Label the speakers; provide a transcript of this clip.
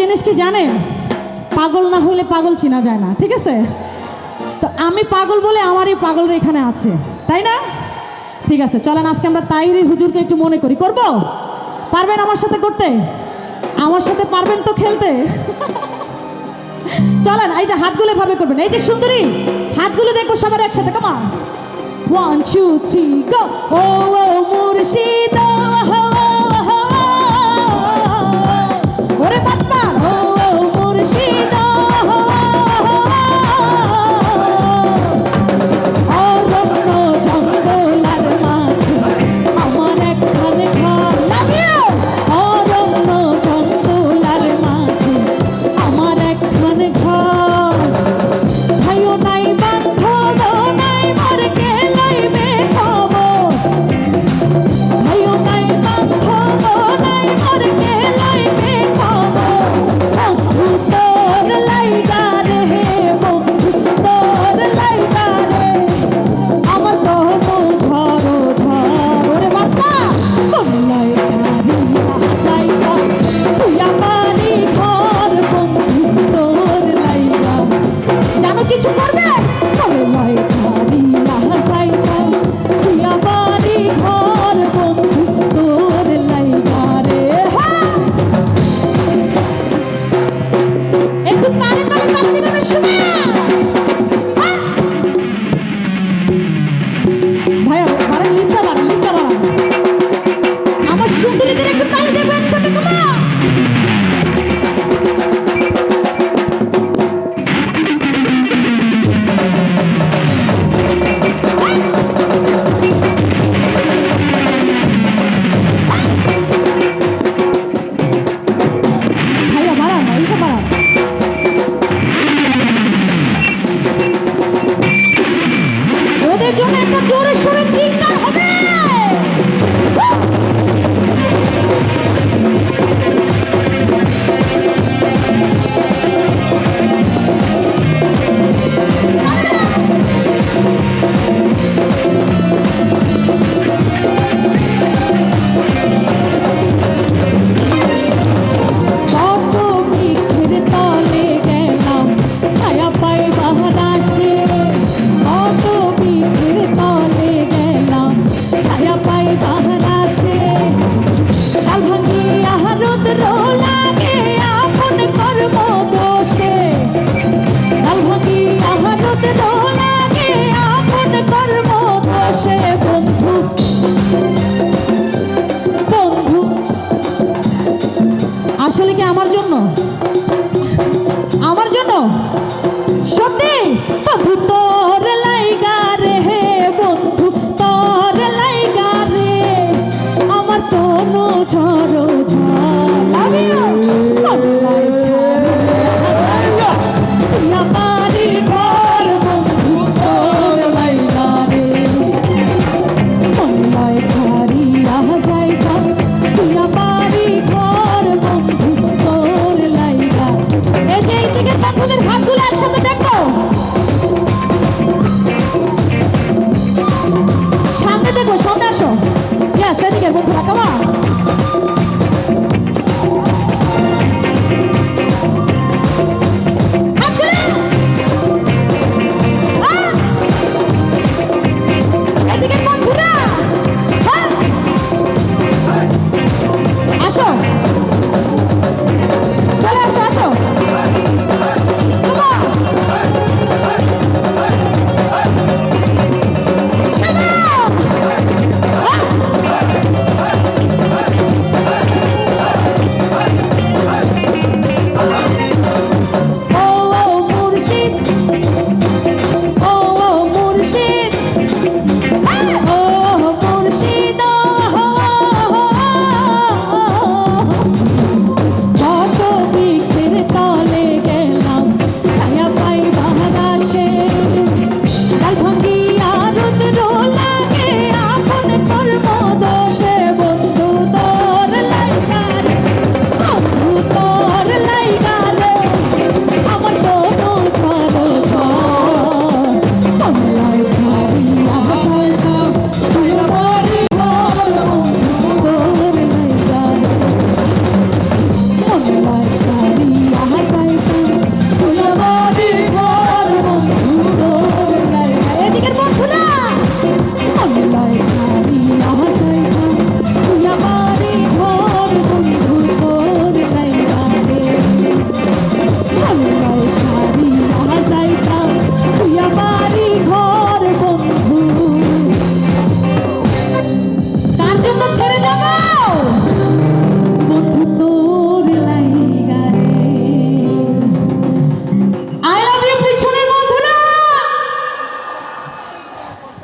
Speaker 1: জিনিস কি জানেন? পাগল না হইলে পাগল চিনা যায় না, ঠিক আছে? তো আমি পাগল বলে আমার এই পাগলরা এখানে আছে, তাই না? ঠিক আছে, চলেন আজকে আমরা তাইরি হুজুরকে একটু মনে করি, করব? পারবেন আমার সাথে করতে? আমার সাথে পারবেন তো খেলতে? চলেন, এই যে হাতগুলো ভাবে করবেন, এই যে সুন্দরী, হাতগুলো দেখব সবার একসাথে কমা ওয়ান টু থ্রি গো ও ও মুর্শিদ songs.